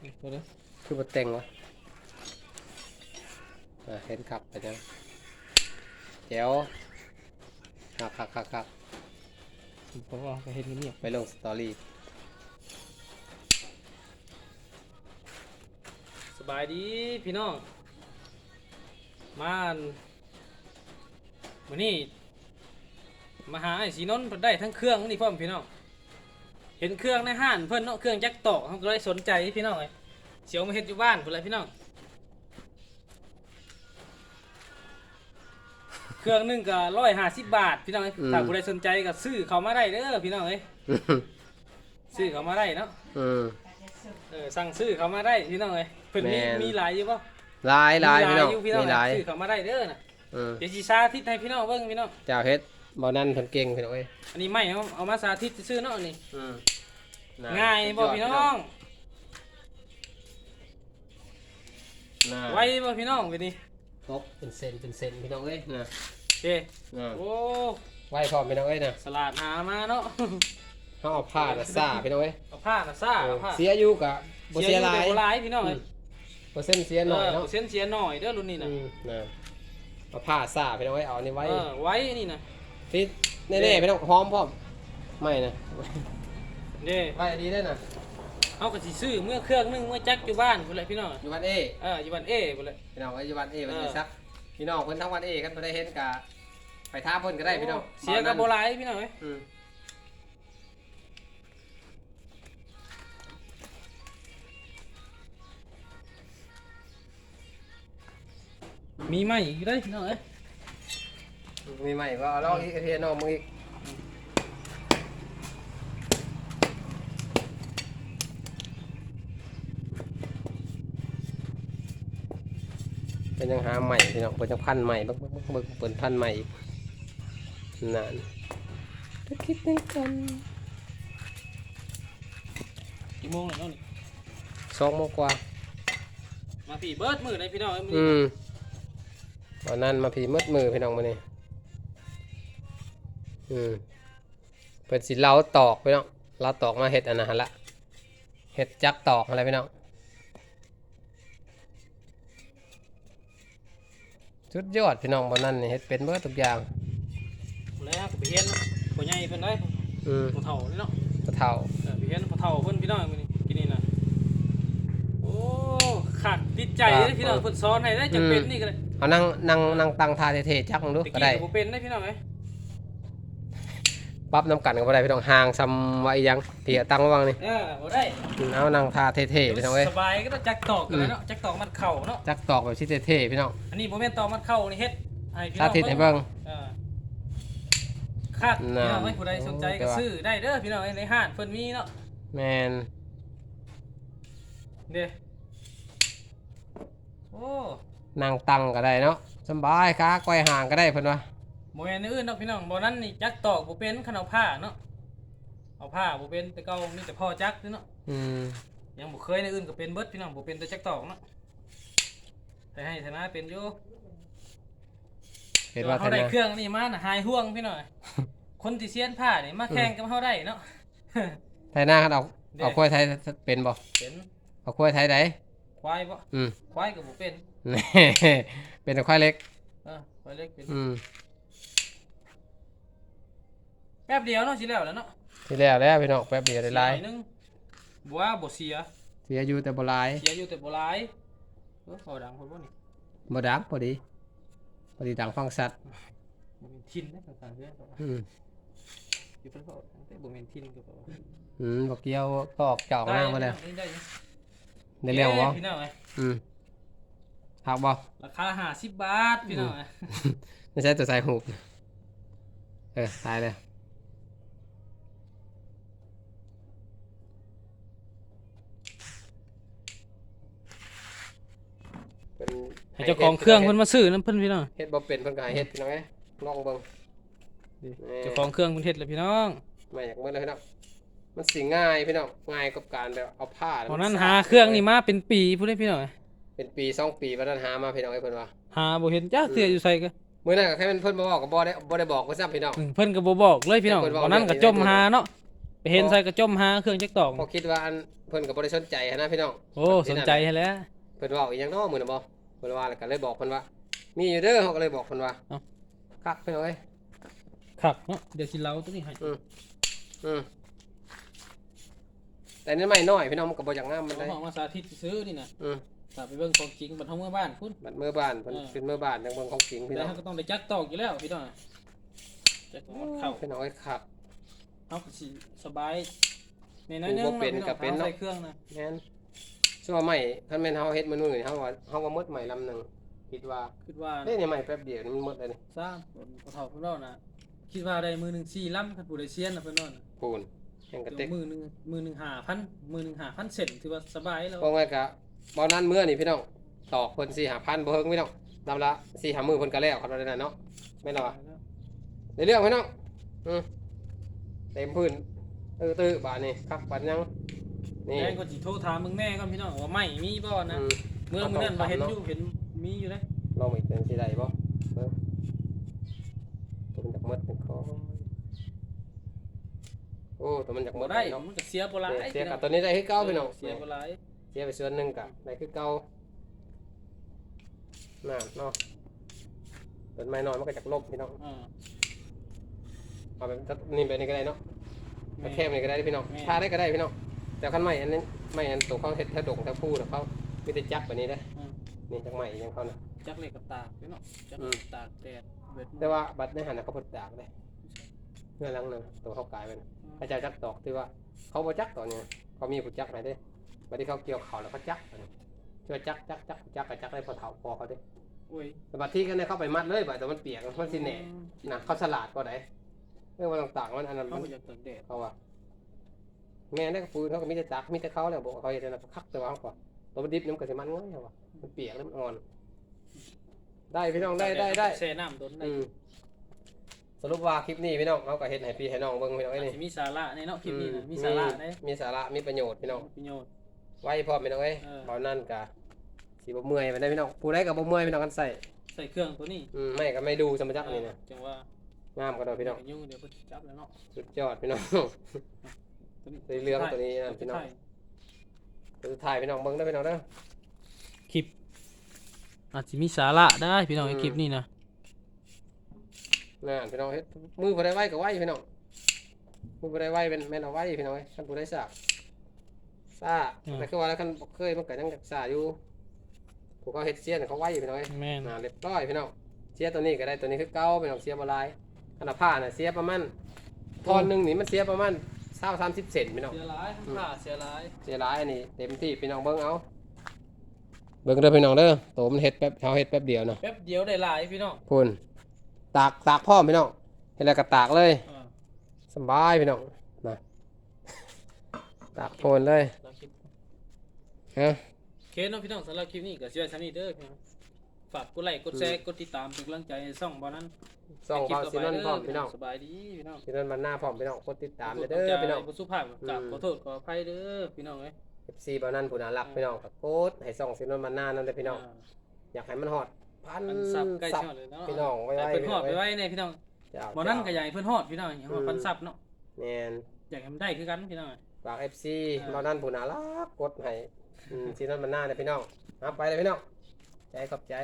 ตัวนี้คือบ่แต่งวะอ่าเห็นครับไปจังแจ๋วครับครับครับครับเพราะว่าก็เห็นเงียบไปลงสตอรี่สบายดีพี่น้องมาอันมื้อนี้มาหาไอ้สีนนท์เพิ่นได้ทั้งเครื่องนี่พ่อมพี่น้อง เห็นเครื่องในห้านเพิ่นเนาะเครื่องจักรตอกเขาก็เลยสนใจพี่น้องเลยเสียวมาเฮ็ดอยู่บ้านพุ่นเลยพี่น้อง เครื่องหนึงก็ร้อยห้าสิบบาทพี่น้องเอ้ยถ้าผู้ใดสนใจก็ซื้อเขามาได้เด้อพี่น้องเอ้ยซื้อเขามาได้เนาะอืม เออสั่งซื้อเขามาได้พี่น้องเอ้ยเพิ่นมีแม่น มีหลายอยู่ป่ะหลายหลายพี่น้องอยู่พี่น้องมีหลายซื้อเขามาได้เด้อน่ะอืมเดี๋ยวสิสาธิตให้พี่น้องเบิ่งพี่น้องเจ้าเฮ็ด บ่นั่นเพิ่นเก่งพี่น้องเอ้ยอันนี้ไม่เอาเอามาสาธิตซื้อๆเนาะอันนี่อืมง่ายบ่พี่น้อง น่าไวบ่พี่น้องไปนี่ครบเป็นเซนเป็นเซนพี่น้องเอ้ยนะโอเคน่ะโอ้ไว้พร้อมพี่น้องเอ้ยนะสลัดหามาเนาะเฮาเอาผ้าน่ะซ่าพี่น้องเอ้ยเอาผ้าน่ะซ่าเอาผ้าเสียอยู่กะบ่เสียหลายบ่หลายพี่น้องเอ้ยเปอร์เซ็นต์เสียหน่อยเอเนาะอเส้นเสียหน่อยเด้อรุ่นนี้น่ะอืมนะเอาผ้าซ่าพี่น้องเอ้ยเอาอันนี้ไว้ เออไว้นี่น่ะ ฟิตแน่ๆพี่น้องหอมพร้อมไม่นะเด้ไว้ดีได้น่ะเอาก็สิซื้อเมื่อเครื่องหนึงเมื่อจักอยู่บ้านพุ่นแหละพี่น้องอยู่วันเอเอออยู่บ้านเอพุ่นแหละพี่น้องเอ้ยอยู่วันเอวันเอนี้อซักพี่น้องเพิ่นทั้งวันเอกันบ่ได้เห็นกะไปท้าเพิ่นก็ได้พี่น้องเสียก็บ่หลายพี่น้องเอ้ยอืมมีไหมอีกได้อพี่น้องเอ้ย มีใหม่ก็เอาลองอีกเทียน้องมึงอีกเป็นยังหาใหม่พี่น้องเป็นยังพันใหม่เบิ่งเบิ่งเบิ่งเปิดพันใหม่อีกนั่นจะคิดในกันกี่โมงแล้วเนาะนี่สองโมงกว่ามาพี่เบิดมื้อได้พี่น้องเอ้ยมื้ออืนี้มตอนนั้นมาพีมืดมือพี่น้องมานี่ อืมเป็นสิเล้าตอกพี่น้องเล้าตอกมาเห็ดอันนั้นหั่นละเห็ดจักตอกอะไรพี่น้องสุดยอดพี่น้องบนนั้นนี่เห็ดเป็นเบิดทุกอย่างแล้วก็ไปเฮ็ดเนาะผู้ใหญ่เพิ่นได้อืมผู้เฒ่านี่เนาะกระเท่าเออไปเฮ็ดผู้เฒ่าเพิ่นพี่น้องมื้อนี้กินนี่น่ะโอ้ขัดติดใจเลยพี่น้องเพิ่นสอนให้ได้จังเป็นนี่ก็เลยเอานั่งนั่งนั่งตังทาเท่ๆจักมึงดูตะก็กี้ได้ก็บ่เป็นได้พี่น้องเอ้ย ปรั๊บน้ำกันก็บ่ได้พี่น้องห่างซ้ำไว้อีหยังเพียตั้งไว้วางนี่เออบ่ได้อืมเอานั่งทาเท่ๆพี่น้องเอ้ยสบายก็ต้องจักตอกกันเลยเนาะจักตอกมัดเข่าเนาะจักตอกแบบที่เท่ๆพี่น้องอันนี้บ่แม่นตอกมัดเข่านี่เฮ็ดให้พี่น้สาองธิตให้เบิ่งเออคาดพี่น้องเอ้ยผู้ใดสนใจก็ซื้อได้เด้อพี่น้องเอ้ยในห้างเพิ่นมีเนาะแมนเด้โอ้นั่งตังก็ได้เนาะสำบายขาก้อยห่างก็ได้เพิ่นว่า บ่แม่นอื่นเนาะพี่น้องบ่นั้นนี่จักตอกบ่เป็นคันเอาผ้าเนาะเอาผ้าบ่เป็นแต่เก่ามีแต่พ่อจักเนาะอืมยังบ่เคยในอื่นก็เป็นเบิดพี่น้องบ่เป็นแต่จักตอกเนาะแต่ให้ธนาเป็นอยู่เห็นว่าเขาแต่ได้นะเครื่องนี่มาน่ะหายห่วงพี่น้องคนที่เซียนผ้านี่มาแข่งกับเฮาได้เนาะไทยหน้าเขาเอาเด้เอากล้วยไทยเป็นบ่เป็นเอากล้วยไทยไดควายบ่อืมควายก็บ่เป็นแหน่เป็นแต่ควายเล็กเออควายเล็กเป็นอืม แป๊บเดียวเนาะสิแล้วแหล้วเนาะที่แล้วแล้วพี่น้องแป๊บเดียวได้หลายเสีหน่อนึงบ่ว่าบ่เสียเสียอยู่แต่บ่หลายเสียอยู่แต่บ่หลายเออพอดังพอบ่นี่บ่ดังพอดีพอดีดังฟังสัตว์บ่แม่นทินนะต่างๆเด้ออืมอยู่เพิ่นเว้าแต่บ่แม่นทินก็บ่ว่าอืมบ่เกี่ยวตอกจอกหน้ามาแล้วได้ได้อยู่ได้เรื่องบ่อ้พี่น้องเอ้ยอืมหักบ่ราคา50บาทพี่น้องเอ้ยไม่ใช่ตัวใส่หูบเออตายเลย เป็น ให้เจ้าของเครื่องเพิ่นมาซื้อนํเพิ่นพี่น้องเฮ็ดบ่เป็นเพิ่นก็ให้เฮ็ดพี่น้องเอ้ยลองเบิ่งเจ้าของเครื่องเพิ่นเฮ็ดแล้วพี่น้องไม่อยากมื้อเลยพี่น้องมันสิง่ายพี่น้องง่ายกับการแบบเอาผ้าเพราะนั้นหาเครื่องนี่มาเป็นปีพุ่นเด้พี่น้องเอ้ยเป็นปีสองปีวันนั้นหามาพี่น้องเอ้ยเพิ่นว่าหาบ่เห็นจักเทื่ออยู่ใส่ก็มื้อนั้นก็แค่เพิ่นบ่บอกก็บ่ได้บ่ได้บอกว่าซ้ำพี่น้องอืมเพิ่นก็บ่บอกเลยพี่น้องเพิ่นบอกตอนนั้นก็เรื่องจมนี้หาเนาะไปเห็นใส่ก็จมหาเครื่องจักรตอกพอคิดว่าอันเพิ่นก็บ่ได้สนใจหั้นนะพี่น้องโอ้สนใจให้แล้วเพิ่นเว้าอีหยังเนาะมื้อน่ะบ่ เพิ่นว่าแล้วก็เลยบอกเพิ่นว่า มีอยู่เด้อเขาก็เลยบอกเพิ่นว่าเอ้า คักพี่น้องเอ้ยครับเนาะเดี๋ยวสิเล่าตัวนี้ให้อืมแต่นี่ไม่น้อยพี่น้องมันก็บ่อยากงามมันเอาได้ของมาสาธิตซื้อนี่นะอืมถ้าไปเบิ่งของจริงบัดเฮาเมื่อบ้านคุณบัดเมื่อบ้านเพิ่นเออเป็นเมื่อบ้านจังเบิ่งของจริงพี่แล้น้วองเฮาก็ต้องได้จักตอกอยู่แล้วพี่น้องจักตอกเข้า พี่น้องเอ้ยครับเฮาก็สิสบายในนั้นนึงบ่เป็นก็เป็นเนาะ ใส่เครื่องนะแม่น ชั่วาใหม่คันแม่นเฮาเฮ็ดมื้อนี้เฮาว่าเฮาว่าหมดใหม่ลำหนึงคิดว่าคิดว่าเฮ้ยนี่ใหม่แป๊บเดียวนี่มันหมดเลยนี่สร้างผลกระทบเพิ่นเนาะนะคิดว่าได้มือหนึง4ลำคันผู้ใดเซียนน่ะเพิ่นเนาะนะปูนแห่งกระเต็กมือหนึงมือหนึง5,000มือหนึง5,000เซนถือว่าสบายแล้วบ่ไงก็บ่นั้นมื้อนี่พี่น้องตอกเพิ่น4-5,000บ่เฮิงพี่น้องลำละ4-5มื้อเพิ่นก็แล้วครับว่าได้นั่นเนาะแม่นบ่วะในเรื่องพี่น้องอืมเต็มพื้นเออตื้อบาดนี่ครับบาดยัง นี่แม่ก็สิโทรถามมึงแม่ก่อนพี่น้องว่าไม่มีบ่นะอืมเมื่อมื้อนั้นมาเห็นอยู่เห็นมีอยู่เด้ลองอีกเป็นสิได้บ่เบิ่งตัวมันจากหมดเป็นของโอ้ตัวมันจากหมบ่ดได้เนาะมันก็เสียบ่หลายเสียกับตัวนี้ได้คือเก่าพี่น้องเสียบ่หลายเสียไปส่วนหนึ่งกะได้คือเก่าน่าเนาะต้นไม้น้อยมันก็จากลบพี่น้องอ่าเอาแบบนี่แบบนี้ก็ได้เนาะแม่แคบๆนี่ก็ได้พี่น้องแม่ทาได้ก็ได้พี่น้อง แต่คันไม้อันนี้ไม้อันตัวเขาเฮ็ดแถวดงแถวผู้น่ะเขามีแต่จักแบบนี้เด้ออืมนี่จักไม้อยังเขาน่ะจักเล็กกับตากพี่น้องจักอืมตากแดดเบิดแต่ว่าบัดในหันน่ะเขาพดดากได้เงื่อนหลังหนึงตัวเขากลายเป็นพระเจ้าจักตอกที่ว่า เขาบ่จักตอนนี้เขามีผู้จักไหนเด้บัดที่เขาเกี่ยวเขาแล้วเขาจักอันนี้ช่วยจักจักจักจักกับจักได้พอเฒ่าพอเขาเด้โอ้ยแต่บัดที่กันเนี่ยเข้าไปมัดเลยบัดแต่มันเปียกมันสิแหน่นะเขาสลัดก็ได้เรื่องว่าต่างๆมันอันนั้นเขามันบ่อยากตากแดดเขาว่า แม่ได้กระปูนเขาก็มีแต่จักมีแต่เขาแล้วบอกว่าเขาเห็นนะคักแต่ว่าเขาก็ตัวมันดิบนี่มันก็สิมันง่ายเขาว่ามันเปียกแล้วมันอ่อน ได้พี่น้องได้ได้ได้แช่น้ำโดนได้อืมสรุปว่าคลิปนี้พี่น้องเขาก็เห็นให้พี่ให้น้องเบิ่งพี่น้องไอ้อาจนี่สิมีสาระในเนาะคลิปนี้นะมีสาระได้มีสาระมีประโยชน์พี่น้องประโยชน์ไว้พร้อมพี่น้องเอ้ยเออเบานั่นกะสิบ่เมื่อยไปได้พี่น้องผู้ใดก็บ่เมื่อยพี่น้องกันใส่ใส่เครื่องตัวนี้อืมไม่ก็ไม่ดูสมจักนี่นะจังว่างามก็ได้พี่น้องยุ่งเดี๋ยวเพิ่นจับแล้วเนาะสุดยอดพี่น้อง ตัวนี้ตัวเหลืองตัวนี้นะพี่น้องตัวสุดท้ายพี่น้องเบิ่งได้อพี่น้องเด้อ คลิป อาจจะมีสาระได้พี่น้องอืในมคลิปนี้นะนั่นพี่น้องเฮ็ดมือผู้ใดไว้ก็ไว้พี่น้องมือผู้ใดไว้เป็นแม่นเอาไว้พี่น้องเอ้ยคันผู้ใดสากซ่าแต่คือว่าแล้วคันบ่เคยมันก็ยังซ่าอยู่ผู้เขาเฮ็ดเสียนเขาไว้พี่น้องเอ้ย แม่นน่าเรียบร้อยพี่น้องเสียตัวนี้ก็ได้ตัวนี้คือเก่าพี่น้องเสียบ่หลายขนาดผ้าน่ะเสียประมาณทอนหนึงนี่มันเสียประมาณ 20 30เซนพี่น้อง เสียร้ายทั้งผ้าเสียร้ายเสียหลายอันนี้เต็มที่พี่น้องเบิ่งเอา เบิ่งเด้อพี่น้องเด้อโตมันเฮ็ดแป๊บเขาเฮ็ดแป๊บเดียวเนาะแป๊บเดียวได้หลายพี่น้องพุ่นตากตากพร้อมพี่น้องเฮ็ดแล้วก็ตากเลยอ่าสบายพี่น้องนะตากโพนเลยเราคลิปฮะ โอเคเนาะพี่น้องสำหรับคลิปนี้ก็เชื่อชันนี่เด้อพี่น้อง ฝากกดไลค์กดแชร์กดติดตามเป็นกำลังใจให้ช่องบอนั้นส่องคลิปเขาต่สินนท์พร้อมเด้พี่น้องสบายดีพี่น้องสินนท์มันหน้าพร้อมพี่น้องกดติดตามขอเด้อพี่น้องผู้สุภาพกราบอืมขอโทษขออภัยเด้อพี่น้องเอ้ย FC บ่าวนั้นผู้น่ารักพี่น้องก็กดให้ส่องสินนท์มันหน้านั่นเด้อพี่น้องาอยากให้มันฮอดพันมันซับใกล้ซับช่องเลยเนาะพี่น้องไว้ไว้ให้เพิ่นฮอดพี่ไปน้องไว้ในพี่น้องเจ้าบ่นั้นก็อยากให้เพิ่นฮอดพี่น้องอย่างว่าอืมพันซับเนาะแม่นอยากให้มันได้คือกันพี่น้องฝาก FC อ่าบ่าวนั้นผู้น่ารักกดให้อืมสินนท์มันหน้าเด้อพี่น้องเอาไปเลยพี่น้อง ใจขอบใจ